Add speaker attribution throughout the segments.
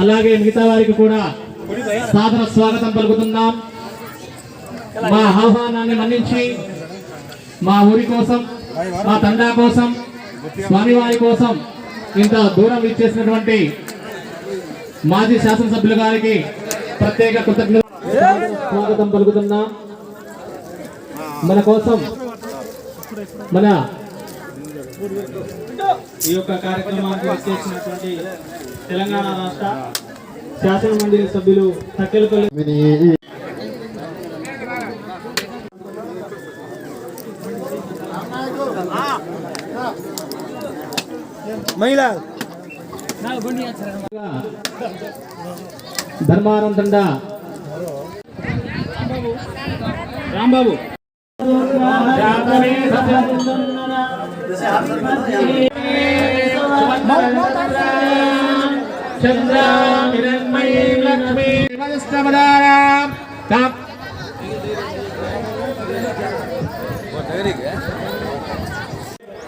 Speaker 1: అలాగే మిగతా వారికి కూడా సాదర స్వాగతం పలుకుతున్నాం. మా ఆహ్వానాన్ని మన్నించి మా ఊరి కోసం మా తండా కోసం స్వామివారి కోసం ఇంత దూరం ఇచ్చేసినటువంటి మాజీ శాసనసభ్యులు గారికి ప్రత్యేక కృతజ్ఞత స్వాగతం పలుకుతున్నాం. మన కోసం మన
Speaker 2: ఈ యొక్క కార్యక్రమానికి వచ్చేసినటువంటి తెలంగాణ రాష్ట్ర శాసన మండలి సభ్యులు తక్కెలపల్లి
Speaker 1: ధర్మారం తండా రాంబాబు.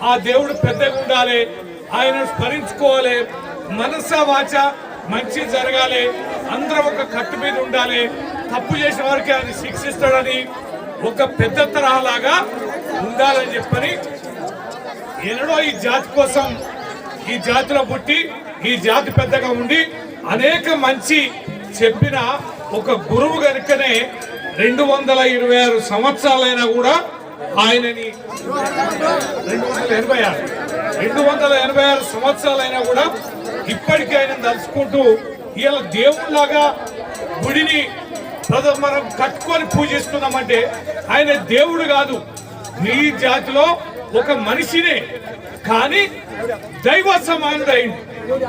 Speaker 3: ఆ దేవుడు పెద్దగా ఉండాలి ఆయన స్మరించుకోవాలి మనస వాచ మంచి జరగాలి అందరం ఒక కట్టు మీద ఉండాలి తప్పు చేసిన వారికి ఆయన శిక్షిస్తాడని ఒక పెద్ద తరహాలాగా ఉండాలని చెప్పని ఎన్నడో ఈ జాతి కోసం ఈ జాతిలో పుట్టి ఈ జాతి పెద్దగా ఉండి అనేక మంచి చెప్పిన ఒక గురువు గనుకనే రెండు వందల ఇరవై ఆరు సంవత్సరాలైనా కూడా ఆయనని రెండు వందల ఎనభై ఆరు రెండు వందల ఎనభై ఆరు సంవత్సరాలైనా కూడా ఇప్పటికీ ఆయన తలుచుకుంటూ ఇలా దేవుళ్ళలాగా గుడిని మనం కట్టుకొని పూజిస్తున్నామంటే ఆయన దేవుడు కాదు. నీ జాతిలో ఒక మనిషినే కానీ దైవ సమానుడైండు.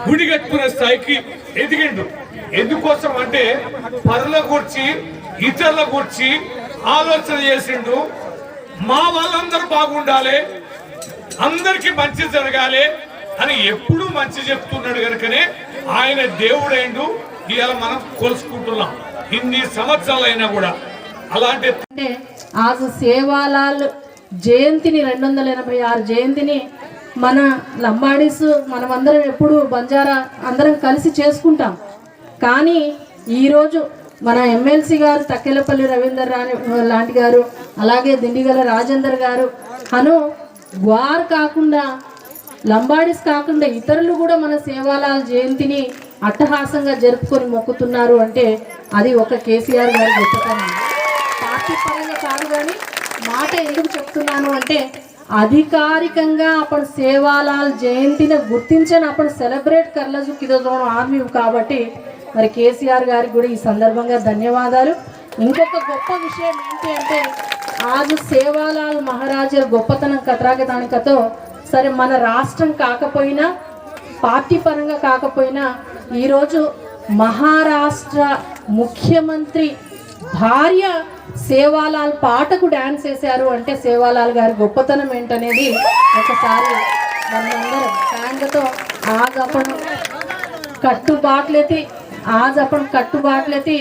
Speaker 3: గుడి కట్టుకునే స్థాయికి ఎదిగిండు. ఎందుకోసం అంటే పరుల గురించి ఇతరుల గురించి ఆలోచన చేసిండు. మా వాళ్ళందరూ బాగుండాలి అందరికి మంచి జరగాలి అని ఎప్పుడూ మంచి చెప్తున్నాడు కనుకనే ఆయన దేవుడైండు. ఇవాళ మనం కొలుసుకుంటున్నాం ఇన్ని సంవత్సరాలైనా కూడా అలాంటి
Speaker 4: అంటే ఆజు జయంతిని రెండు వందల ఎనభై ఆరు జయంతిని మన లంబాడీస్ మనమందరం ఎప్పుడు బంజారా అందరం కలిసి చేసుకుంటాం. కానీ ఈరోజు మన ఎమ్మెల్సీ గారు తక్కెలపల్లి రవీందర్ రాణి లాంటి గారు అలాగే దిండిగల రాజేందర్ గారు అను వారు కాకుండా లంబాడీస్ కాకుండా ఇతరులు కూడా మన సేవాలాల జయంతిని అట్టహాసంగా జరుపుకొని మొక్కుతున్నారు అంటే అది ఒక కేసీఆర్ గారి గొప్పతనం. పార్టీ పరంగా కాదు కానీ మాట ఎందుకు చెప్తున్నాను అంటే అధికారికంగా అప్పుడు సేవాలాల్ జయంతిని గుర్తించని అప్పుడు సెలబ్రేట్ కర్లజు కిదోజోన్ ఆర్మీ కాబట్టి మరి కేసీఆర్ గారికి కూడా ఈ సందర్భంగా ధన్యవాదాలు. ఇంకొక గొప్ప విషయం ఏంటి అంటే ఆజు సేవాలాల్ మహారాజా గొప్పతనం కతరాక దానికతో సరే మన రాష్ట్రం కాకపోయినా పార్టీ పరంగా కాకపోయినా ఈరోజు మహారాష్ట్ర ముఖ్యమంత్రి భార్య సేవాలాల్ పాటకు డాన్స్ వేశారు అంటే సేవాలాల్ గారి గొప్పతనం ఏంటనేది ఒకసారి మనందరం ట్యాంక్తో ఆగపడం कट्टू बाट लेती आज आपण कट्टू बाट लेती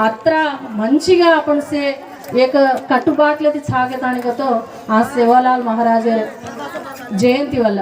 Speaker 4: अत्र మంచిగా आपण से एक కట్టు బాట్లది సాగేదానికతో ఆ శివలాల్ మహారాజ జయంతి వల్ల